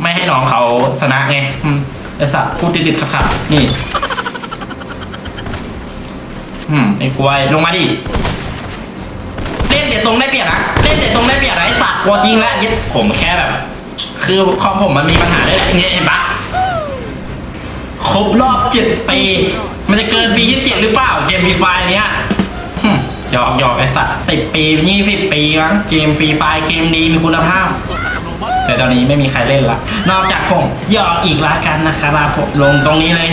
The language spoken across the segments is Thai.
ไม่ให้น้องเขาชนะไงอืมไอสัตว์พูดติดๆขัดๆนี่ อืมไอ้ควายลงมาดิ เล่นเดี๋ยวตรงได้เปรียบนะ เล่นเดี๋ยวตรงได้เปรียบนะไอ้สัตว์กลัวจริงแล้วยึดผมแค่แบบ คือคอมผมมันมีปัญหาด้วยอย่างเงี้ยเห็นปะครบรอบเจ็ดปี มันจะเกินปีที่เจ็ดหรือเปล่า เกมฟรีไฟเนี้ยหึหยอกหยอกไอ้สัตว์สิบปียี่สิบปีมั้งเกมฟรีไฟเกมดีมีคุณภาพ แต่ตอนนี้ไม่มีใครเล่นละ นอกจากผมหยอกอีกละกันนะครับผมลงตรงนี้เลย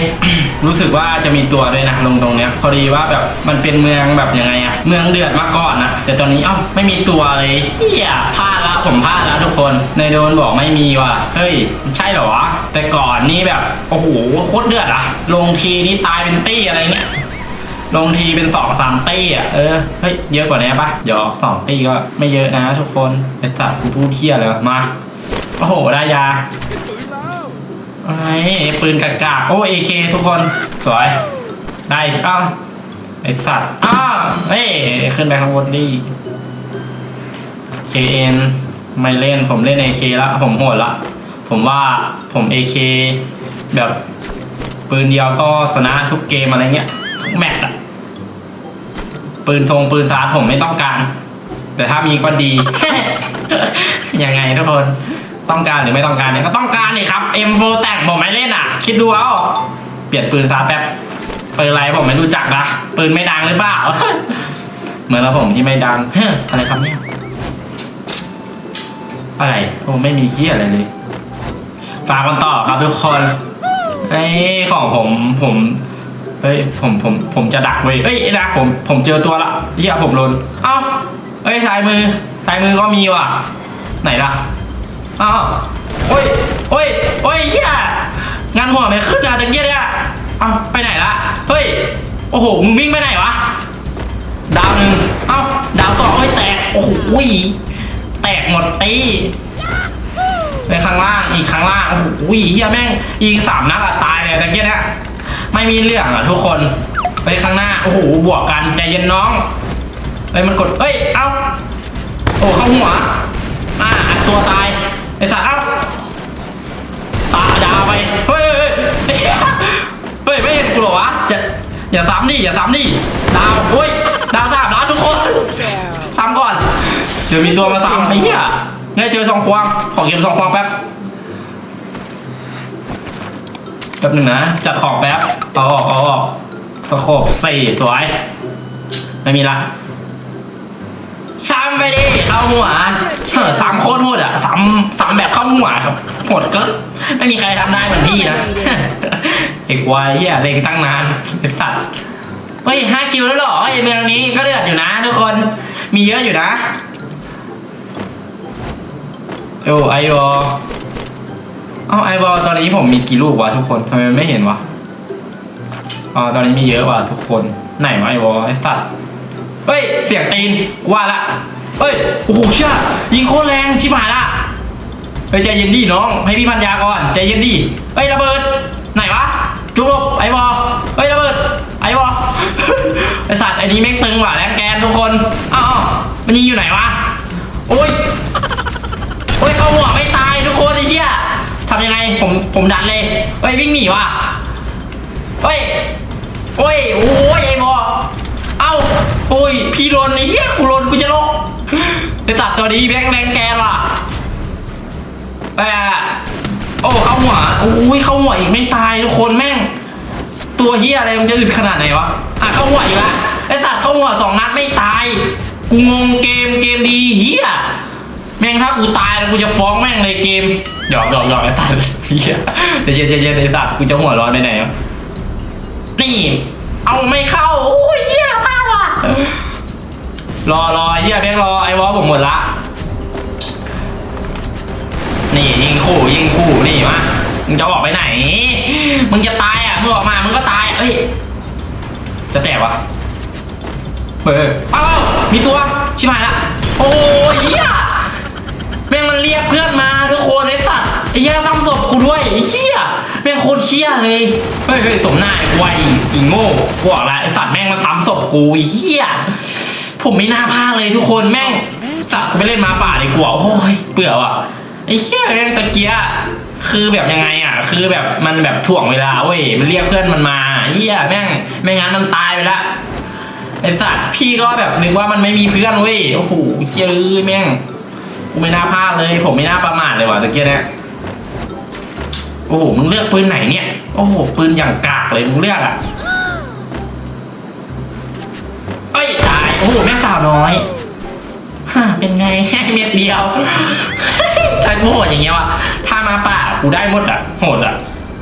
รู้สึกว่าจะมีตัวด้วยนะลงตรงเนี้ยพอดีว่าแบบมันเป็นเมืองแบบยังไงอะเมืองเดือดมาก่อนนะแต่ตอนนี้เอ้าไม่มีตัวเลยเฮียพลาดละผมพลาดล้วทุกคนในโดนบอกไม่มีว่ะเฮ้ยใช่เหรอวะแต่ก่อนนี่แบบโอ้โหโคตรเดือดอะลงทีนี่ตายเป็นตี้อะไรเงี้ยลงทีเป็นสองสามตี้อะ เออ เฮ้ย เยอะกว่านี้ปะหยอกสองตี้ก็ไม่เยอะนะทุกคน ไอ้สัตว์กูพูดเที่ยเลยมา โอ้โหได้ยาไอ้ปืนกากาโอ้เอเคทุกคนสวย ได้อ้าวไอสัตว์อ้าวเฮ้ขึ้นไปข้างบนดิ KN ไม่เล่นผมเล่น AK ละผมโหดละ ผมว่าผม AK แบบปืนเดียวก็ชนะทุกเกมอะไรเงี้ยทุกแมตช์อะปืนทรงปืนซาร์ผมไม่ต้องการ แต่ถ้ามีก็ดียังไงทุกคน ต้องการหรือไม่ต้องการเนี่ยก็ต้องการนี่ครับ M4 แต่งผมไม่เล่นอะ คิดดูเอา เปลี่ยนปืนซาแป๊บปืนอะไรผมไม่รู้จักนะปืนไม่ดังหรือเปล่า เหมือนแล้วผมที่ไม่ดังอะไรครับเนี่ยอะไรโอ้ไม่มีเคี้ยอะไรเลยฝากกันต่อครับทุกคนไอ้ของผมผมเฮ้ยผมผมผมจะดักเว้ยเอ้ยนะผมผมเจอตัวละเฮียผมลนเอ้าเอ้ยซ้ายมือซ้ายมือก็มีว่ะ ไหนล่ะ อ้าโอ้ยโอ้ยโอ้ยเฮียงานหัวไม่ขึ้นนะตะเกียบเนี่ยเอ้าไปไหนละเฮ้ยโอ้โหมึงวิ่งไปไหนวะดาวหนึ่งเอ้าดาวสองโอ้ยแตกโอ้โหแตกหมดตีไปข้างล่างอีกข้างล่างโอ้โหเฮียแม่งยิงสามนัดอะตายเลยตะเกียบเนี่ยไม่มีเรื่องอะทุกคนไปข้างหน้าโอ้โหบวกกันใจเย็นน้องเอ้ยมันกดเอ้ยเอ้าโอ้เข้าหัวอ่าตัวตาย ไอ้สัตว์เอ้าตาดาวไป เฮ้ยเฮ้ยเฮ้ยเฮ้ยไม่เห็นกูเหรอวะจะอย่าซ้ำดิอย่าซ้ำดิดาวเฮ้ยดาวสามดาวทุกคนซ้ำก่อน เดี๋ยวมีตัวมาซ้ำไอ้เหี้ยเนี่ยเจอสองควางขอเก็บสองควางแป๊บแป๊บหนึ่งนะจัดของแป๊บเอาออกเอาออกตะโขบสี่สวย ไม่มีละซ้ำไปดิเข้าหัว เออซ้ำโคตรโหดอะซ้ำซ้ำแบบเข้าหัวครับโหดก็ไม่มีใครทำได้เหมือนพี่นะไอ้ควายเฮียเล็งตั้งนานไอ้สัตว์เฮ้ยห้าคิวแล้วเหรอไอ้เมืองนี้ก็เดือดอยู่นะทุกคนมีเยอะอยู่นะโอ้ไอวอเอ้าไอบอลตอนนี้ผมมีกี่ลูกวะทุกคนทำไมไม่เห็นวะอ๋อตอนนี้มีเยอะว่ะทุกคนไหนวะไอบอลไอสัตว์เฮ้ยเสียงตีนกว่าละ เฮ้ย โอ้โหเชื่อยิงโคตรแรงชิบหายละเฮ้ยใจเย็นดิน้อง ให้พี่พันยาก่อนใจเย็นดิเฮ้ยระเบิด ไหนวะ จุกลบไอบอเฮ้ยระเบิด ไอบอไอสัตว์ไอ้นี้แม่งตึงว่ะแรงแกนทุกคนอ้าวมันยิงอยู่ไหนวะ โอ้ย โอ้ยเข้าหัวไม่ตายทุกคนไอ้เหี้ยทำยังไงผมผมดันเลยเฮ้ยวิ่งหนีว่ะเฮ้ยโอ้ยโอ้ยไอ้บอเอ้าโอ้ยพี่โดนไอ้เหี้ยกูโดนกูจะลง ไอสัตว์ตัวนี้แบงค์แบงแกนว่ะแต่โอ้เข้าหัวโอ้ยเข้าหัวอีกไม่ตายทุกคนแม่ง ตัวเหี้ยอะไรมันจะอึดขนาดไหนวะอะเข้าหัวอีกละไอสัตว์เข้าหัวสองนัดไม่ตายกูงงเกมเกมดีเหี้ยแม่งถ้ากูตายแล้วกูจะฟ้องแม่งเลยเกมหยอกหยอกหยอกไอ้ตัดเฮียใจะเย็นจะเย็นไอ้สัตว์กูจะหัวร้อนไปไหนวะนี่เอาไม่เข้าโอ้ยเฮียพลาดว่ะ รอรอเฮียแม่งรอไอ้วอลผมหมดละ นี่ยิงคู่ยิงคู่นี่มามึงจะออกไปไหน มึงจะตายอะมึงออกมามึงก็ตายอะเอ้ยจะแตกวะเออเอ้ามีตัวชิบหายละโอ้ยเฮียแม่งมันเรียกเพื่อนมาทุกคนไอ้สัตว์ไอ้เหี้ยทำศพกูด้วยไอ้เหี้ยแม่งโคตรเชี่ยเลยเฮ้ยเฮ้ยสมหน้าไอ้ควายอีโง่กูบอกแล้วไอ้สัตว์แม่งมาทำศพกูไอ้เหี้ย ผมไม่น่าพลาดเลยทุกคนแม่งสัตว์กูไปเล่นมาป่าดีกว่าโอ้ยเบื่อว่ะไอ้เหี้ยแม่งตะเกียคือแบบยังไงอะ คือแบบมันแบบถ่วงเวลาเว้ยมันเรียกเพื่อนมันมาเฮียแม่งไม่งั้นมันตายไปละไอสัตว์พี่ก็แบบนึกว่ามันไม่มีเพื่อนเว้ยโอ้โหเจ้ยแม่งกูไม่น่าพลาดเลย ผมไม่น่าประมาทเลยว่ะตะเกียเนี่ยโอ้โหมึงเลือกปืนไหนเนี่ยโอ้โหปืนอย่างกากเลยมึงเลือกอะ ตายโอ้โหแม่สาวน้อยฮ่าเป็นไงแค่เม็ดเดียวถ้ากูโหดอย่างเงี้ยวะถ้ามาป่ากูได้หมดอะโหดอะ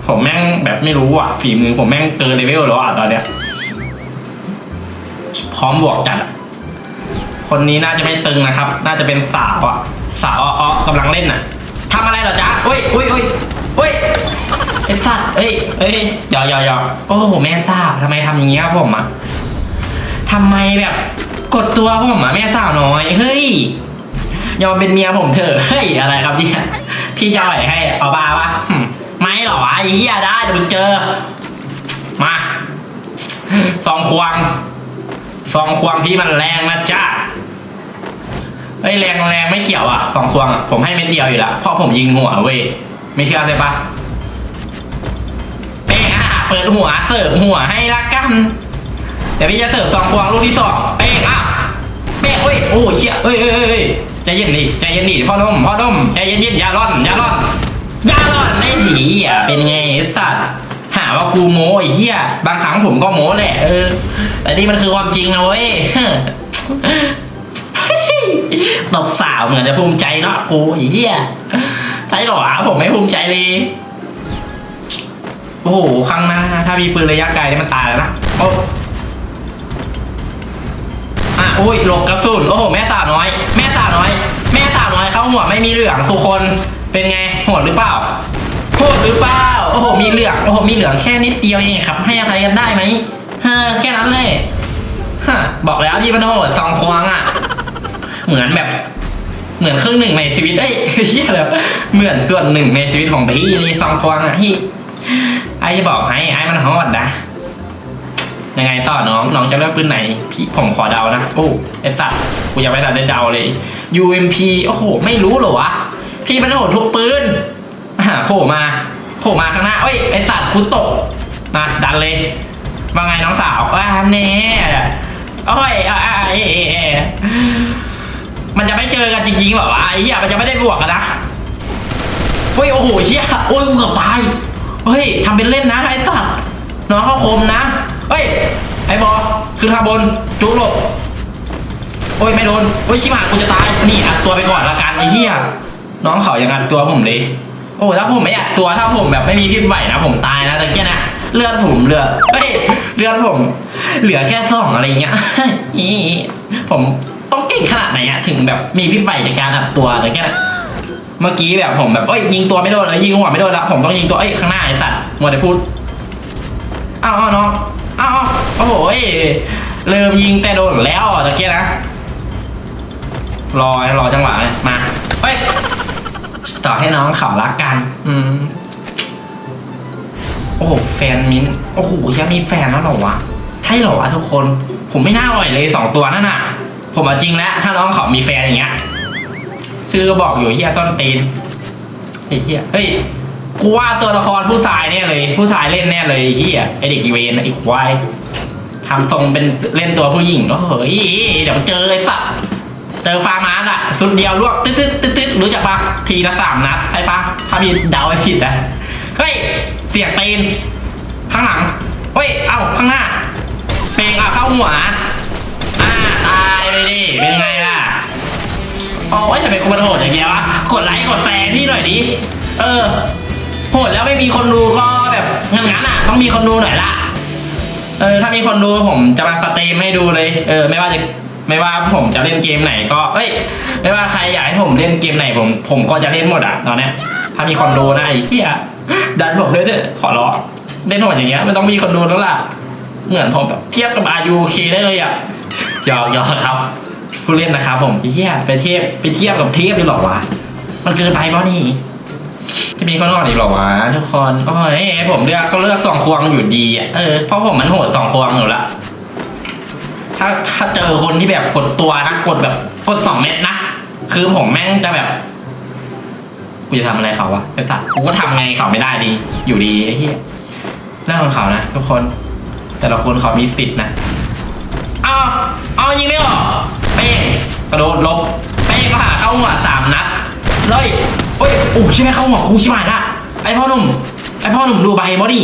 ผมแม่งแบบไม่รู้อะ ฝีมือผมแม่งเกินเลเวลแล้วอะตอนเนี้ย พร้อมบวกจัดอะคนนี้น่าจะไม่ตึงนะครับ น่าจะเป็นสาวอะ สาวอ้อกำลังเล่นอะทำอะไรเหรอจ๊ะอุ้ยอุ้ยอุ้ยอุ้ยไอ้สัตว์เอ้ยเอ้ยหยอกหยอกหยอกโอ้โหแม่สาวทำไมทำอย่างเงี้ยกับผมอะทำไมแบบ กดตัวผมอะแม่สาวน้อย เฮ้ย ยอมเป็นเมียผมเถอะเฮ้ยอะไรครับเนี่ยพี่จะอ่อยให้เอาบาปะไม่หรอไอ้เหี้ยได้เดี๋ยวมึงเจอ มาซองควงซองควงพี่มันแรงนะจ้าเฮ้ยแรงแรงไม่เกี่ยวอะซองควงอะผมให้เม็ดเดียวอยู่ละเพราะผมยิงหัวเว้ยไม่เชื่อใช่ปะเปะเปิดหัวเสิร์ฟหัวให้ละกัน ดี๋ยวพี่จะเสิร์ฟซองควงลูกที่สองเป้งอะเป๊ะเฮ้ยโอ้ยเชี่ยเฮ้ยเฮ้ยเฮ้ยใจเย็นดิใจเย็นดิพ่อดมพ่อดมใจเย็นเย็นอย่าร้อนอย่าร้อนอย่าร้อนไม่ดีอะเป็นไงไอ้สัตว์หาว่ากูโม้ไอ้เหี้ยบางครั้งผมก็โม้แหละเออแต่นี่มันคือความจริงนะเว้ยตบสาวเหมือนจะภูมิใจเนาะกูไอ้เหี้ยใช่หรอผมไม่ภูมิใจเลยโอ้โห ข้างหน้า ถ้ามีปืนระยะไกลนี่มันตายแล้วนะ โอ้ อุ้ยหลบกระสุนโอ้โหแม่สาวน้อย แม่สาวน้อย แม่สาวน้อยเข้าหัวไม่มีเหลืองทุกคนเป็นไงโหดหรือเปล่าโหดหรือเปล่าโอ้โหมีเหลืองโอ้โหมีเหลืองแค่นิดเดียวเองครับ ให้อภัยกันได้ไหมฮะแค่นั้นเลยฮะบอกแล้วที่มันโหดสองควงอะ เหมือนแบบเหมือนครึ่งหนึ่งในชีวิตเอ้ยเฮียเลยเหมือนส่วนหนึ่งในชีวิตของพี่นี่สองควงอะที่ไอ้จะบอกให้ไอ้มันโหดนะ ยังไงต่อน้องน้องจะเลือกปืนไหน พี่ผมขอเดานะ โอ้ไอสัตว์กูยังไม่ทันได้เดาเลย UMP โอ้โห ไม่รู้เหรอวะ พี่มันโหดทุกปืนอ่าโผล่มาโผล่มาข้างหน้าเอ้ยไอสัตว์กูตกมาดันเลยว่าไงน้องสาวว่าเน่โอ้ยอ่าอ่าเอ๊ะเอ๊ะเอ๊ะมันจะไม่เจอกันจริงๆหรอวะไอ้เหี้ยมันจะไม่ได้บวกกันนะเฮ้ยโอ้โหเหี้ยโอ้ยกูเกือบตายเฮ้ยทำเป็นเล่นนะไอ้สัตว์น้องเขาคมนะ เฮ้ย ไอ้บอคือทางบนจุกหลบ โอ้ยไม่โดน โอ้ยชิบหายกูจะตาย นี่อัดตัวไปก่อนละกันไอ้เหี้ย น้องเขายังอัดตัวผมเลย โอ้ถ้าผมไม่อัดตัวถ้าผมแบบไม่มีพิษไหวนะผมตายนะตะเกียนะเลือดผมเหลือเฮ้ยเลือดผม เหลือแค่สองอะไรเงี้ยอีผมต้องเก่งขนาดไหนอะถึงแบบมีพิษไหวในการอัดตัวตะเกียเมื่อกี้แบบผมแบบเอ้ยยิงตัวไม่โดนเลยยิงหัวไม่โดนละผมต้องยิงตัวเอ้ยข้างหน้าไอ้สัตว์มัวแต่พูดอ้าวอ้าวน้อง อ้าวโอ้โหเริ่มยิงแต่โดนแล้วตะเกียนะ รอรอจังหวะเลยมาเฮ้ยต่อให้น้องเขารักกัน อืม โอ้โห แฟนมิ้น โอ้โหยังมีแฟนแล้วเหรอวะ ใช่เหรอวะทุกคน ผมไม่น่าอ่อยเลยสองตัวนั่นน่ะ ผมเอาจริงแล้วถ้าน้องเขามีแฟนอย่างเงี้ย ชื่อก็บอกอยู่เฮียต้นตีนไอ้เฮียเฮ้ย กูว่าตัวละครผู้ชายเนี่ยเลย ผู้ชายเล่นแน่เลยไอ้เฮียไอเด็กอีเวนไอ้ควายทำทรงเป็นเล่นตัวผู้หญิงโอ้โหยเดี๋ยวเจอไอ้สัตว์เจอฟาร์มาสอะสุดเดียวลวกตึ๊ดตึ๊ดตึ๊ดตึ๊ดรู้จักปะทีละสามนัดใช่ปะถ้าพี่เดาไม่ผิดนะเฮ้ยเสียงตีนข้างหลังเฮ้ยเอ้าข้างหน้าเพลงอะเข้าหัวอ่าตายไปดิเป็นไงล่ะโอ้ยทำไมกูมันโหดอย่างเงี้ยวะกดไลค์กดแชร์พี่หน่อยดิเออ โหดแล้วไม่มีคนดูก็แบบงั้นงั้นๆอะ ต้องมีคนดูหน่อยละเออถ้ามีคนดูผมจะมาสตรีมให้ดูเลย เออ ไม่ว่าจะไม่ว่าผมจะเล่นเกมไหนก็เอ้ย ไม่ว่าใครอยากให้ผมเล่นเกมไหนผม ผมก็จะเล่นหมดอะตอนเนี้ยถ้ามีคนดูนะไอ้เหี้ยดันผมด้วยเถอะขอร้องเล่นโหดอย่างเงี้ยมันต้องมีคนดูแล้วล่ะ เหมือนผมแบบเทียบกับ RUK ได้เลยอะหยอกหยอกครับ ผู้เล่นนะครับผมไอ้เหี้ยไปเทียบไปเทียบกับเทพดีหรอวะมันเกินไปป่ะนี่ จะมีคนอ่อนอีกเหรอวะทุกคนโอ้ยผมเลือกก็เลือกสองควงอยู่ดีอะเออเพราะผมมันโหดสองควงอยู่ละถ้าถ้าเจอคนที่แบบกดตัวนะกดแบบกดสองเม็ดนะคือผมแม่งจะแบบกูจะทำอะไรเขาวะไอ้สัตว์กูก็ทำไงเขาไม่ได้ดี อยู่ดีไอ้เหี้ยเรื่องของเขานะทุกคน แต่ละคนเขามีสิทธิ์นะเอาเอายิงได้หรอเป้งกระโดดลบเป้งก็หาเข้าหัวสามนัดเฮ้ย โอ้ยโอ้ใช่ไหมเข้าหัวกูช่ไหมล่ะไอพ่อหนุ่มไอพ่อหนุ่มดูใบบอดี้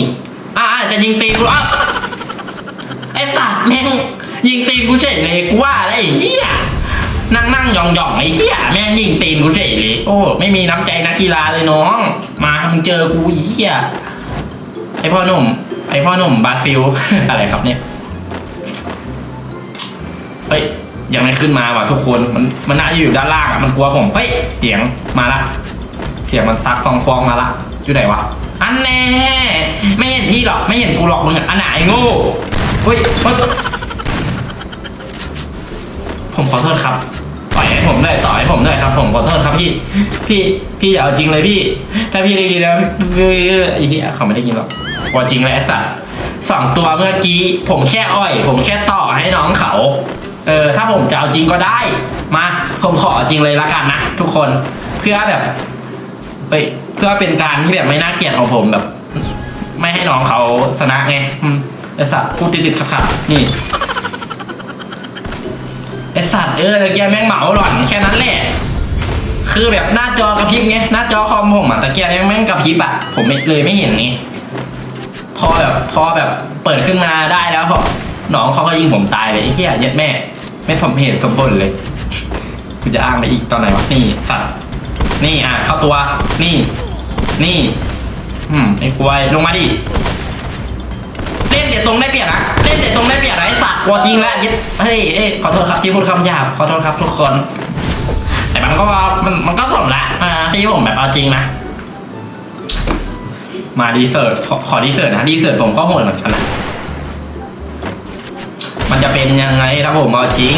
อ่าจะยิงตีนกูอะไอสัตว์แม่งยิงตีนกูเฉยเลยกูว่าอะไรเหี้ยนั่งนั่งยองยองไอ้เหี้ยแม่งยิงตีนกูเฉยเลยโอ้ไม่มีน้ำใจนักกีฬาเลยน้อง มามึงเจอกูเหี้ยไอพ่อหนุ่ม ไอพ่อหนุ่มบาซิลอะไรครับเนี่ยเฮ้ยยังไม่ขึ้นมาว่ะทุกคนมันมันน่าจะอยู่ด้านล่างอะมันกลัวผมเฮ้ยเสียงมาละ เสียงมันซักฟองฟองมาละอยู่ไหนวะอันแน่ไม่เห็นพี่หรอกไม่เห็นกูหรอกมึงอะอันไหนโง่เฮ้ยเฮ้ยผมขอโทษครับปล่อยให้ผมได้ต่อให้ผมได้ครับ ผมขอโทษครับพี่พี่พี่อย่าเอาจริงเลยพี่ ถ้าพี่ได้ยินแล้วไอ้เหี้ยเขาไม่ได้ยินหรอกว่าจริงเลยไอ้สัตว์สองตัวเมื่อกี้ผมแค่อ้อย ผมแค่ต่อให้น้องเขาเออถ้าผมจะเอาจริงก็ได้ มาผมขอเอาจริงเลยละกันนะทุกคนเพื่อแบบ เอ้ยเพื่อเป็นการที่แบบไม่น่าเกลียดของผมแบบ ไม่ให้น้องเขาชนะไงอืมไอสัตว์พูดติดๆขัดๆนี่ไอสัตว์เออแกแม่งเหมาหล่อนแค่นั้นแหละคือแบบหน้าจอกระพริบไงหน้าจอคอมผมอะแต่แกเนี่ยแม่งกระพริบอะผมเลยไม่เห็นนี่พอแบบพอแบบเปิดขึ้นมาได้แล้วพอน้องเขาก็ยิงผมตายเลยไอ้เหี้ยเย็ดแม่ ไม่สมเหตุสมผลเลยกูจะอ้างไปอีกตอนไหนวะนี่สัตว์ นี่อะเข้าตัว นี่ นี่ อืมไอ้ควายลงมาดิ เล่นเดี๋ยวตรงได้เปรียบนะเล่นเดี๋ยวตรงได้เปรียบนะไอ้สัตว์กลัวจริงแล้วยึดเฮ้ยเอ้ยขอโทษครับที่พูดคำหยาบขอโทษครับทุกคน แต่มันก็มันมันก็สมละอ่าที่ผมแบบเอาจริงนะมาดีเซิร์ตขอขอดีเซิร์ตนะดีเซิร์ตผมก็โหดเหมือนกันนะมันจะเป็นยังไงถ้าผมเอาจริง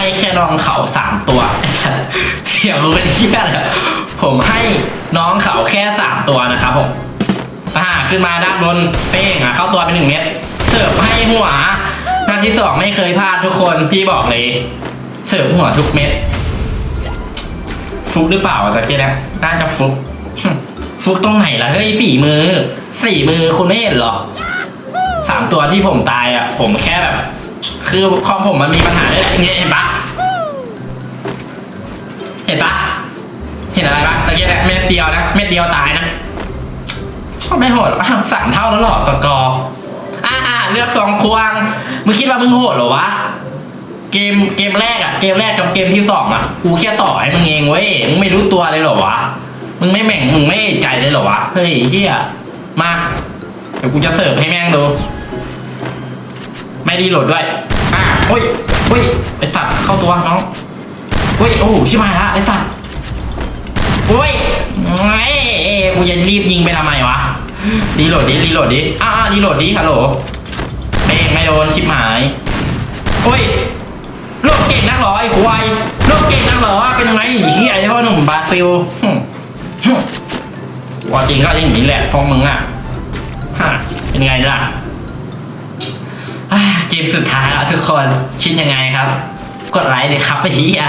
ให้แค่น้องเขาสามตัว เสียงมันเป็นเชี่ยเลยผมให้น้องเขาแค่สามตัวนะครับผมอ่าขึ้นมาด้านบนเป้งอะเข้าตัวเป็นหนึ่งเม็ดเสิร์ฟให้หัวนัดที่สองไม่เคยพลาดทุกคนพี่บอกเลย เสิร์ฟหัวทุกเม็ดฟุกหรือเปล่าตะเกียบน่าจะฟุกฟุกตรงไหนล่ะเฮ้ยฝีมือฝีมือคุณไม่เห็นเหรอสามตัวที่ผมตายอะ ผมแค่แบบ คือคอมผมมันมีปัญหาเรื่องอย่างเงี้ยเห็นปะเห็นปะเห็นอะไรปะตะเกียบเม็ดเดียวนะเม็ดเดียวตายนะก็ไม่โหดหรอกอ้าวสามเท่าแล้วหรอสกอร์อ่าเลือกสองควงมึงคิดว่ามึงโหดหรอวะเกมเกมแรกอะเกมแรกกับเกมที่สองอะกูแค่ต่อให้มึงเองเว้ยมึงไม่รู้ตัวเลยหรอวะมึงไม่แม่งมึงไม่ใจเลยหรอวะเฮ้ยเฮียมาเดี๋ยวกูจะเสิร์ฟให้แม่งดู ไม่ดีโหลดด้วย อ่าโอ้ยโอ้ยไอสัตว์เข้าตัวน้องโอ้ยโอ้โหชิบหายละไอสัตว์โอ้ยไอ้เอ้ยกูจะรีบยิงไปทำไมวะรีโหลดดิรีโหลดดิอ่ารีโหลดดิฮัลโหลเป้งไม่โดนชิบหายโอ้ยโลกเก่งนักเหรอไอ้ควายโลกเก่งนักเหรอเป็นยังไงเฮียไอ้พ่อหนุ่มบราซิลหึหึว่าจริงก็อย่างนี้แหละพวกมึงอะฮะเป็นไงล่ะอ่า เกมสุดท้ายแล้วทุกคนคิดยังไงครับ กดไลค์เลยครับไอ้เหี้ย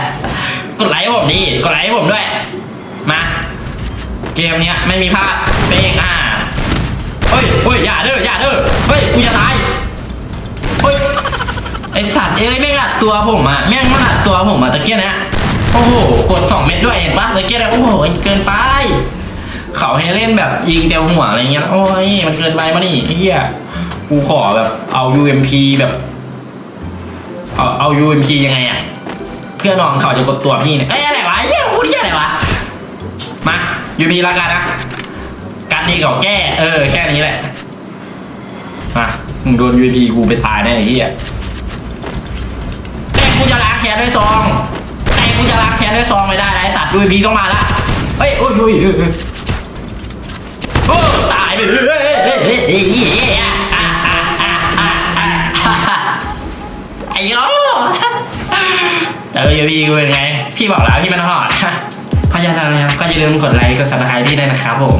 กดไลค์ผมดิกดไลค์ผมด้วย มา เกมเนี้ยไม่มีพลาดเป้งอ่าเฮ้ยเฮ้ยอย่าเด้ออย่าเด้อเฮ้ยกูจะตายเฮ้ยไอสัตว์เอ้ยแม่งอัดตัวผมอะแม่งมาอัดตัวผมอะตะเกียบนี้ยโอ้โหกดสองเม็ดด้วยเห็นปะตะเกียบเนี้ยโอ้โหเกินไป เขาให้เล่นแบบยิงเดียวหัวอะไรเงี้ย โอ้ยมันเกินไปมานี่ไอ้เหี้ยกูขอแบบเอา UMP แบบ เอาเอา UMP ยังไงอะเพื่อนน้องเขาจะกดตัวพี่เนี่ยเอ้ยอะไรวะเฮ้ยพูดเหี้ยอะไรวะมา UMP แล้วกันนะการดีกับแก้ เออ แค่นี้แหละมามึงโดน UMP กูไปตายแน่ไอ้เหี้ยแต่กูจะล้างแค้นด้วยซองแต่กูจะล้างแค้นด้วยซองไม่ได้ไอ้ตัด UMP ต้องมาละเฮ้ยโอ้ยโอ้ย ไปเลยเฮ้ยเฮ้ยเฮ้ยเฮ้ยเฮ้ยอะอะอะอะอะอะอะไอ้โย่เจอ UMP กูเป็นไง พี่บอกแล้วพี่มันหอดพยายามนะครับก็อย่าลืมกดไลค์กด subscribe พี่ด้วยนะครับผม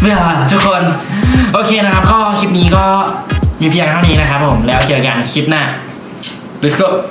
เบื่อทุกคน โอเคนะครับ ก็คลิปนี้ก็มีเพียงเท่านี้นะครับผมแล้วเจอกันคลิปหน้า let's go